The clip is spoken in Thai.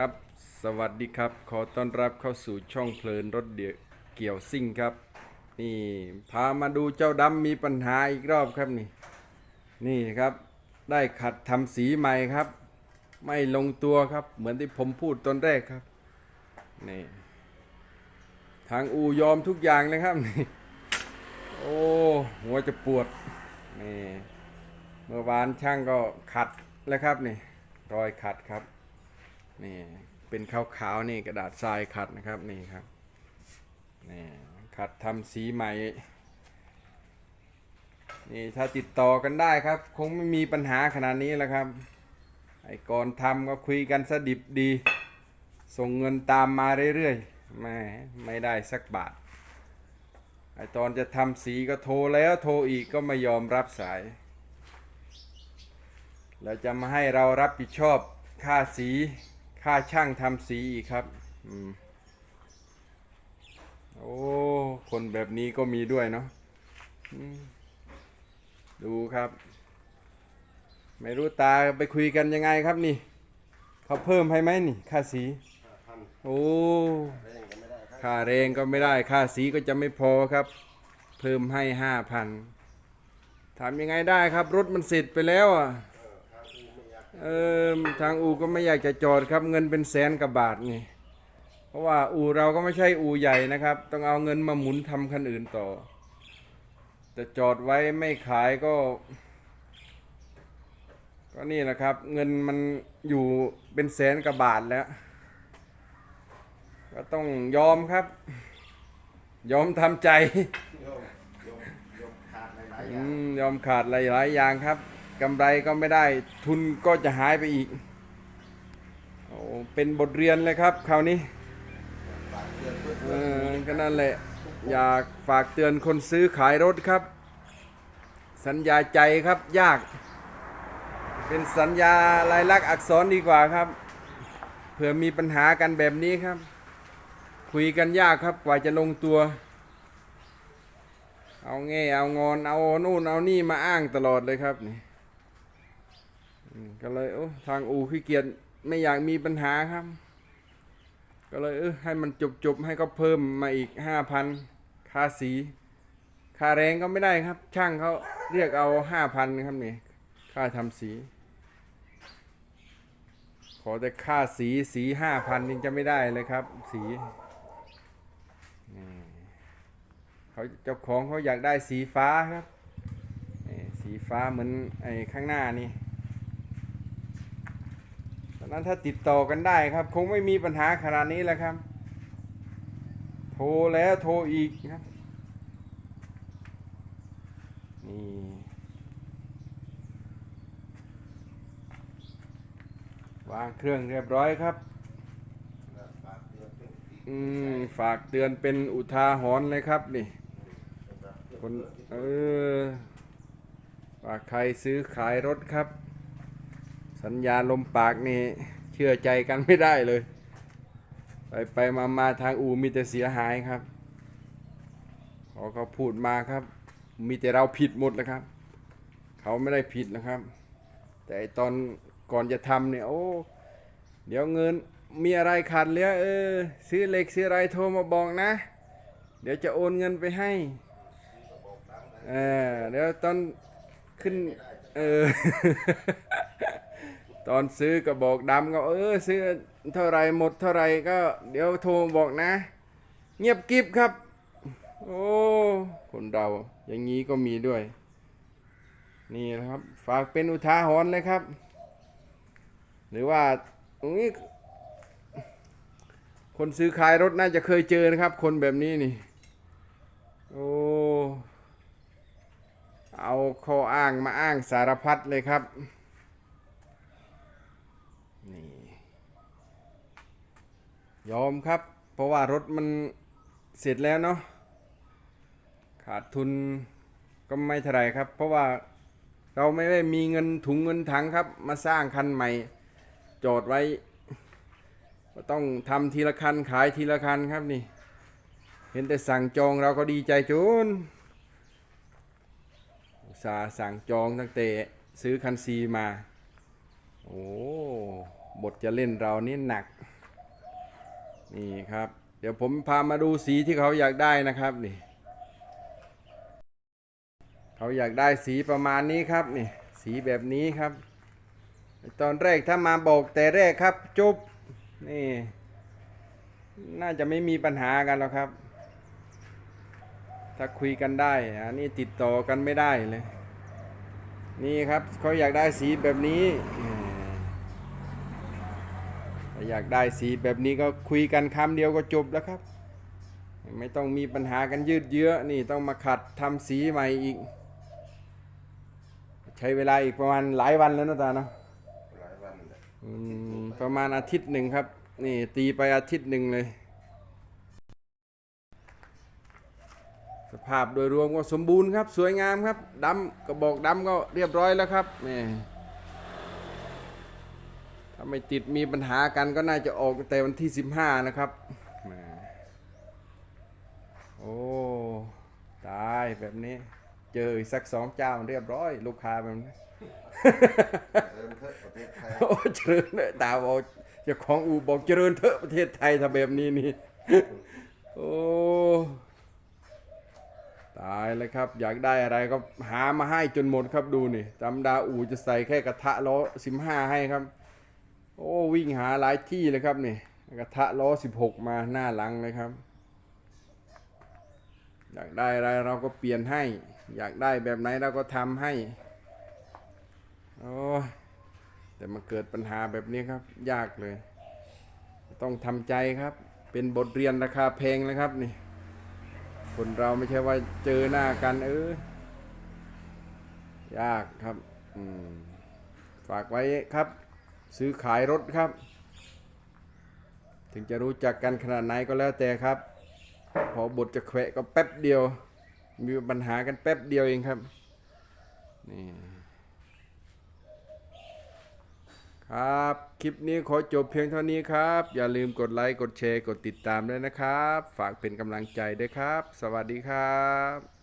ครับสวัสดีครับ ขอต้อนรับเข้าสู่ช่องเพลินรถเดียเกี่ยวซิ่งครับ นี่พามาดูเจ้าดำมีปัญหาอีกรอบครับนี่ นี่ครับ ได้ขัดทำสีใหม่ครับ ไม่ลงตัวครับ เหมือนที่ผมพูดตอนแรกครับนี่ทางอูยอมทุกอย่างเลยครับนี่โอ้หัวจะปวดนี่เมื่อวานช่างก็ขัดแล้วครับนี่รอยขัดครับ นี่เป็นขาวๆนี่กระดาษทรายขัดนะครับนี่ครับนี่ขัดทำสีใหม่นี่ถ้าติดต่อกันได้ครับ คงไม่มีปัญหาขนาดนี้แล้วครับ ไอ้ก่อนทำก็คุยกันสดิบดี ส่งเงินตามมาเรื่อยๆไม่ไม่ได้สักบาทไอตอนจะทำสีก็โทรแล้วโทรอีกก็ไม่ยอมรับสาย แล้วจะมาให้เรารับผิดชอบค่าสี ค่าช่างทำสีอีกครับ อืม โอ้ คนแบบนี้ก็มีด้วยเนาะอืมดูครับ ไม่รู้ตาไปคุยกันยังไงครับนี่ เขาเพิ่มให้ไหมนี่ ค่าสี โอ้ค่าแรงก็ไม่ได้ ค่าสีก็จะไม่พอครับ เพิ่มให้ห้าพันทำยังไงได้ครับ รถมันเสร็จไปแล้วอะ เออทางอูก็ไม่อยากจะจอดครับ เงินเป็นแสนกับบาทนี่ เพราะว่าอูเราก็ไม่ใช่อูใหญ่นะครับ ต้องเอาเงินมาหมุนทำคันอื่นต่อ จะจอดไว้ไม่ขายก็ ก็นี่แหละครับ เงินมันอยู่เป็นแสนกับบาทแล้ว ก็ต้องยอมครับ ยอมทำใจโยมโยมโยมขาดหลายๆออืย่างมยอมขาดหลายๆอย่างครับ กำไรก็ไม่ได้ทุนก็จะหายไปอีกโอ้เป็นบทเรียนเลยครับคราวนี้เออก็นั่นแหละ อยากฝากเตือนคนซื้อขายรถครับ สัญญาใจครับยาก เป็นสัญญาลายลักษณ์อักษรดีกว่าครับ เผื่อมีปัญหากันแบบนี้ครับ คุยกันยากครับกว่าจะลงตัว เอาแง่เอางอนเอานู่นเอานี่มาอ้างตลอดเลยครับนี่ ก็เลยโอ้ทางอูขี้เกียจไม่อยากมีปัญหาครับ ก็เลยเออให้มันจบจบให้เขาเพิ่มมาอีกห้าพันค่าสีค่าแรงก็ไม่ได้ครับ ช่างเขาเรียกเอาห้าพันครับนี่ค่าทำสี ขอแต่ค่าสีสีห้าพันยังจะไม่ได้เลยครับ สีเขาเจ้าของเขาอยากได้สีฟ้าครับสีฟ้าเหมือนไอ้ข้างหน้านี่ นั้นถ้าติดต่อกันได้ครับ คงไม่มีปัญหาขนาดนี้แหละครับ โทรแล้วโทรอีกครับ นี่วางเครื่องเรียบร้อยครับอือนอีกอืม ฝากเตือนเป็นอุทาหรณ์เลยครับนี่คนเออฝากใครซื้อขายรถครับ สัญญาลมปากนี่เชื่อใจกันไม่ได้เลย ไปไปมามาทางอูมีแต่เสียหายครับพอเขาพูดมาครับ มีแต่เราผิดหมดแล้วครับ เขาไม่ได้ผิดนะครับ แต่ตอนก่อนจะทำเนี่ยโอ้เดี๋ยวเงินมีอะไรขาดเหลือเออซื้อเหล็กซื้ออะไรโทรมาบอกนะ เดี๋ยวจะโอนเงินไปให้เออเดี๋ยวตอนขึ้นเออ ตอนซื้อกระบอกดำก็เออซื้อเท่าไรหมดเท่าไรก็เดี๋ยวโทรบอกนะ เงียบกิบครับ โอ้คนเราอย่างนี้ก็มีด้วย นี่นะครับ ฝากเป็นอุทาหรณ์เลยครับ หรือว่าตรงนี้คนซื้อขายรถน่าจะเคยเจอนะครับ คนแบบนี้นี่ โอ้เอาข้ออ้างมาอ้างสารพัดเลยครับ ยอมครับ เพราะว่ารถมันเสร็จแล้วเนาะขาดทุนก็ไม่เท่าไรครับ เพราะว่าเราไม่ได้มีเงินถุงเงินถังครับ มาสร้างคันใหม่ จอดไว้ ก็ต้องทำทีละคันขายทีละคันครับนี่ เห็นแต่สั่งจองเราก็ดีใจจุนสาสั่งจองตั้งแต่ซื้อคันซีมา โอ้บทจะเล่นเรานี่หนัก นี่ครับ เดี๋ยวผมพามาดูสีที่เขาอยากได้นะครับนี่เขาอยากได้สีประมาณนี้ครับนี่สีแบบนี้ครับ ตอนแรกถ้ามาบอกแต่แรกครับจบนี่ น่าจะไม่มีปัญหากันหรอกครับ ถ้าคุยกันได้อันนี้ติดต่อกันไม่ได้เลย นี่ครับเขาอยากได้สีแบบนี้ ถ้าอยากได้สีแบบนี้ก็คุยกันคำเดียวก็จบแล้วครับ ไม่ต้องมีปัญหากันยืดเยื้อนี่ต้องมาขัดทำสีใหม่อีก ใช้เวลาอีกประมาณหลายวันแล้วนะตาเนาะหลายวันเลยอืมประมาณอาทิตย์หนึ่งครับ นี่ตีไปอาทิตย์หนึ่งเลย สภาพโดยรวมก็สมบูรณ์ครับ สวยงามครับดำกระบอกดำก็เรียบร้อยแล้วครับนี่ถ้าไม่ติดมีปัญหากันก็น่าจะออกแต่วันที่สิบห้านะครับ โอ้ ตายแบบนี้ เจออีกสักสองเจ้าเรียบร้อย ลูกค้าแบบนี้เริ่มเถอะประเทศไทยโอ้เจริญเลยตาบอกเจ้าของอูบอกเจริญเถอะประเทศไทยทำแบบนี้นี่ โอ้ตายเลยครับ อยากได้อะไรก็หามาให้จนหมดครับดูนี่จำดาอูจะใส่แค่กระทะล้อสิบห้าให้ครับ โอ้วิ่งหาหลายที่เลยครับนี่กระทะล้อสิบหกมาหน้าหลังเลยครับ อยากได้อะไรเราก็เปลี่ยนให้ อยากได้แบบไหนเราก็ทำให้โอ้แต่มาเกิดปัญหาแบบนี้ครับ ยากเลย ต้องทำใจครับ เป็นบทเรียนราคาแพงนะครับนี่ คนเราไม่ใช่ว่าเจอหน้ากันเออยากครับอืมฝากไว้ครับ ซื้อขายรถครับ ถึงจะรู้จักกันขนาดไหนก็แล้วแต่ครับ พอบทจะแขวะก็แป๊บเดียว มีปัญหากันแป๊บเดียวเองครับนี่ครับ คลิปนี้ขอจบเพียงเท่านี้ครับ อย่าลืมกดไลค์ กดแชร์ กดติดตามด้วยนะครับ ฝากเป็นกำลังใจด้วยครับ สวัสดีครับ